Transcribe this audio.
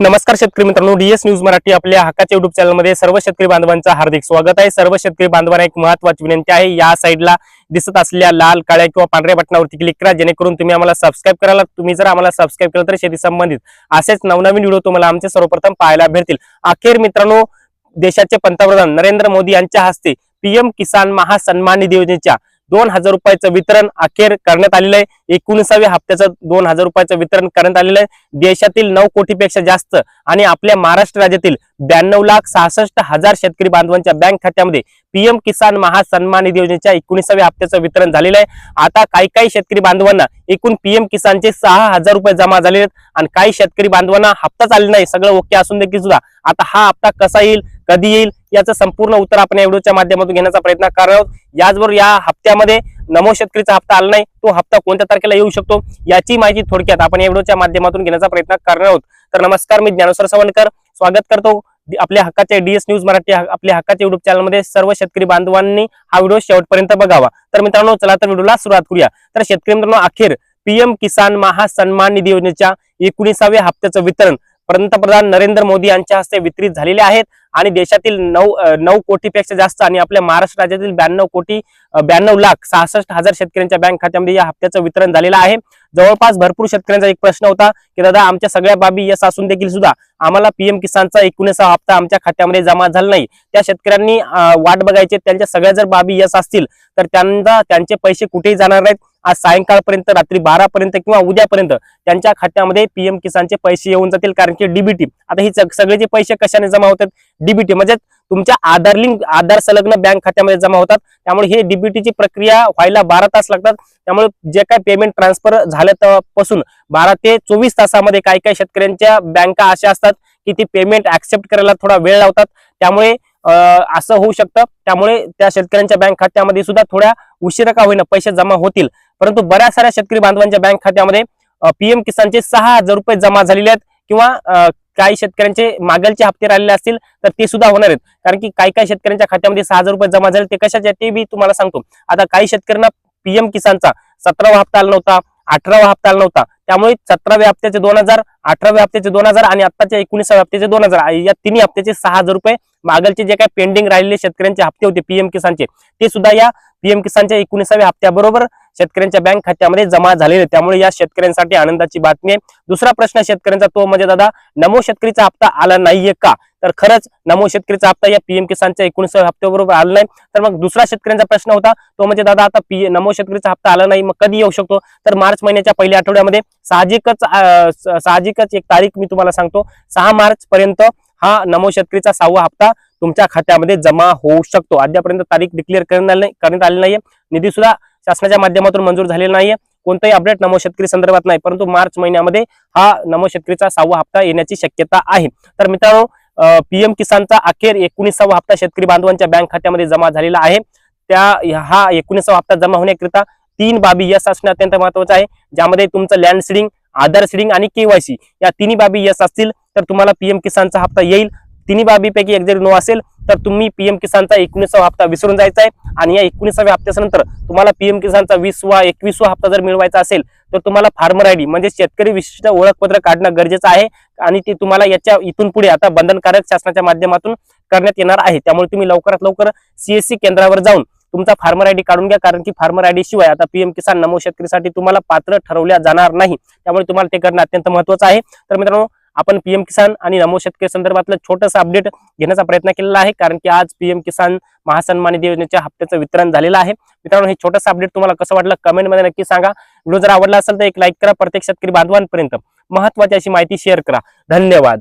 नमस्कार शेतकरी मित्रांनो डीएस न्यूज मराठी आपल्या हक्काच्या युट्यूब चॅनलमध्ये सर्व शेतकरी बांधवांचं हार्दिक स्वागत आहे. सर्व शेतकरी बांधवांना एक महत्वाची विनंती आहे या साईडला दिसत असलेल्या लाल काळ्या किंवा पांढऱ्या बटनावरती क्लिक करा जेणेकरून तुम्ही आम्हाला सबस्क्राईब करायला तुम्ही जर आम्हाला सबस्क्राईब केलं तर शेती संबंधित असेच नवनवीन व्हिडिओ तुम्हाला आमचे सर्वप्रथम पाहायला भेटतील. अखेर मित्रांनो देशाचे पंतप्रधान नरेंद्र मोदी यांच्या हस्ते पीएम किसान महासन्मान निधी योजनेच्या दोन हजार रुपयाचं वितरण अखेर करण्यात आलेलं आहे. एकोणीसाव्या हप्त्याचं दोन हजार रुपयाचं वितरण करण्यात आलेलं आहे. देशातील नऊ कोटीपेक्षा जास्त आणि आपल्या महाराष्ट्र राज्यातील ब्याण्णव लाख सहासष्ट हजार शेतकरी बांधवांच्या बँक खात्यामध्ये पीएम किसान महासन्मान निधी योजनेच्या एकोणीसाव्या हप्त्याचं वितरण झालेलं आहे. आता काही काही शेतकरी बांधवांना एकूण पीएम किसानचे सहा हजार रुपये जमा झालेले आहेत आणि काही शेतकरी बांधवांना हप्ताच चालले नाही. सगळं ओके असून देखील सुद्धा. आता हा हप्ता कसा येईल कधी येईल याचं संपूर्ण उत्तर आपण या व्हिडिओच्या माध्यमातून घेण्याचा प्रयत्न करणार आहोत. याचबरोबर या हप्त्यामध्ये नमो शेतकरीचा हप्ता आला नाही तो हप्ता कोणत्या तारखेला येऊ शकतो याची माहिती थोडक्यात आपण या व्हिडिओच्या माध्यमातून घेण्याचा प्रयत्न करणार आहोत. तर नमस्कार मी ज्ञानेश्वर सवणकर स्वागत करतो आपल्या हक्काच्या डीएस न्यूज मराठी आपल्या हक्काच्या युट्यूब चॅनलमध्ये सर्व शेतकरी बांधवांनी हा व्हिडिओ शेवटपर्यंत बघावा. तर मित्रांनो चला तर व्हिडिओला सुरुवात करूया. तर शेतकरी मित्रांनो अखेर पीएम किसान महासन्मान निधी योजनेच्या एकोणीसाव्या हप्त्याचं वितरण पंतप्रधान नरेंद्र मोदी यांच्या हस्ते वितरित झालेले आहेत. आणि देशातील नऊ नऊ कोटीपेक्षा जास्त आणि आपल्या महाराष्ट्र राज्यातील ब्याण्णव कोटी ब्याण्णव लाख सहासष्ट हजार शेतकऱ्यांच्या बँक खात्यामध्ये या हप्त्याचं वितरण झालेलं आहे. जवळपास भरपूर शेतकऱ्यांचा एक प्रश्न होता की दादा आमच्या सगळ्या बाबी यस असून देखील सुद्धा आम्हाला पीएम किसानचा एकोणीसा हप्ता आमच्या खात्यामध्ये जमा झाला नाही. त्या शेतकऱ्यांनी वाट बघायचे. त्यांच्या सगळ्या जर बाबी यस असतील तर त्यांना त्यांचे पैसे कुठेही जाणार नाहीत. आज सायंकाळपर्यंत रात्री बारापर्यंत किंवा उद्यापर्यंत त्यांच्या खात्यामध्ये पीएम किसानचे पैसे येऊन जातील. कारण की डीबीटी आता ही सग- सगळे जे पैसे कशाने जमा होतात? डीबीटी म्हणजे तुमच्या आधार लिंक आधार संलग्न बँक खात्यामध्ये जमा होतात. त्यामुळे हे डीबीटीची प्रक्रिया व्हायला बारा तास लागतात. त्यामुळे जे काय पेमेंट ट्रान्सफर झाल्या पासून बारा ते चोवीस तासामध्ये काही काही शेतकऱ्यांच्या बँका अशा असतात की ती पेमेंट ऍक्सेप्ट करायला थोडा वेळ लावतात. त्यामुळे असं होऊ शकतं. त्यामुळे त्या शेतकऱ्यांच्या बँक खात्यामध्ये सुद्धा थोड्या उशिरा का होईना पैसे जमा होतील. परंतु बऱ्याच साऱ्या शेतकरी बांधवांच्या बँक खात्यामध्ये पीएम किसानचे सहा हजार रुपये जमा झालेले आहेत किंवा काही शेतकऱ्यांचे मागलचे हप्ते राहिलेले असतील तर ते सुद्धा होणार आहेत. कारण की काही काही शेतकऱ्यांच्या खात्यामध्ये सहा हजार रुपये जमा झाले ते कशाचे ते मी तुम्हाला सांगतो. आता काही शेतकऱ्यांना पीएम किसानचा सतरावा हप्ता आला नव्हता अठरावा हप्ता आला नव्हता. त्यामुळे सतराव्या हप्त्याचे दोन हजार अठराव्या हप्त्याचे दोन हजार आणि आत्ताच्या एकोणीसाव्या हप्त्याचे दोन हजार या तिन्ही हप्त्याचे सहा हजार रुपये मागलचे जे काही पेंडिंग राहिलेले शेतकऱ्यांचे हप्ते होते पीएम किसानचे ते सुद्धा या पीएम किसानच्या एकोणीसाव्या हप्त्याबरोबर शेतकऱ्यांच्या बँक खात्यामध्ये जमा झालेले त्यामुळे या शेतकऱ्यांसाठी आनंदाची बातमी आहे. दुसरा प्रश्न शेतकऱ्यांचा तो म्हणजे दादा नमो शेतकरीचा हप्ता आला नाहीये का? तर खरंच नमो शेतकरीचा हप्ता या पीएम किसानच्या एकोणीसाव्या हप्त्याबरोबर आला नाही. तर मग दुसरा शेतकऱ्यांचा प्रश्न होता तो म्हणजे दादा आता पी नमो शेतकरीचा हप्ता आला नाही मग कधी येऊ शकतो? तर मार्च महिन्याच्या पहिल्या आठवड्यामध्ये साहजिकच साहजिकच एक तारीख मी तुम्हाला सांगतो. सहा मार्च पर्यंत हा नमो शेतकरीचा सहावा हप्ता तुमच्या खात्यामध्ये जमा होऊ शकतो. अद्यापर्यंत तारीख डिक्लेअर करण्यात आली नाही- करण्यात आली नाहीये. निधी सुद्धा शासनाच्या माध्यमातून मंजूर झालेला नाहीये. कोणताही अपडेट नमो शेतकरी संदर्भात नाही परंतु मार्च महिन्यामध्ये हा नमो शेतकरीचा सहावा हप्ता येण्याची शक्यता आहे. तर मित्रांनो पीएम किसानचा अखेर एकोणीसावा हप्ता शेतकरी बांधवांच्या बँक खात्यामध्ये जमा झालेला आहे. त्या हा एकोणीसावा हप्ता जमा होण्याकरिता तीन बाबी यस असणे अत्यंत महत्वाचं आहे ज्यामध्ये तुमचं लँड सीडिंग आधार सिडिंग आणि केवायसी या तिन्ही बाबी यस असतील तर तुम्हाला पीएम किसानचा हप्ता येईल. तिन्ही बाबीपैकी एक जरी नो असेल तर तुम्ही पीएम किसानचा एकोणीसावा हप्ता विसरून जायचा आहे. आणि या एकोणीसाव्या हप्त्याच्या तुम्हाला पीएम किसानचा वीसवा एकवीसवा हप्ता जर मिळवायचा असेल तर तुम्हाला फार्मर आयडी म्हणजे शेतकरी विशिष्ट ओळखपत्र काढणं गरजेचं आहे. आणि ते तुम्हाला याच्या इथून पुढे आता बंधनकारक शासनाच्या माध्यमातून करण्यात येणार आहे. त्यामुळे तुम्ही लवकरात लवकर सीएससी केंद्रावर जाऊन तुमचा फार्मर आयडी काढून घ्या. कारण की फार्मर आयडी शिवाय आता पीएम किसान नमो शेतकरीसाठी तुम्हाला पात्र ठरवल्या जाणार नाही. त्यामुळे तुम्हाला ते करणं अत्यंत महत्वाचं आहे. तर मित्रांनो आपण पीएम किसान आणि नमो शेतकरी संदर्भातलं छोटंसं अपडेट घेण्याचा प्रयत्न केलेला आहे कारण की आज पीएम किसान महासन्मान निधी योजनेच्या हप्त्याचं वितरण झालेलं आहे. मित्रांनो हे छोटंसं अपडेट तुम्हाला कसं वाटलं कमेंटमध्ये नक्की सांगा. व्हिडिओ जर आवडला असेल तर एक लाईक करा. प्रत्येक शेतकरी बांधवांपर्यंत महत्वाची अशी माहिती शेअर करा. धन्यवाद.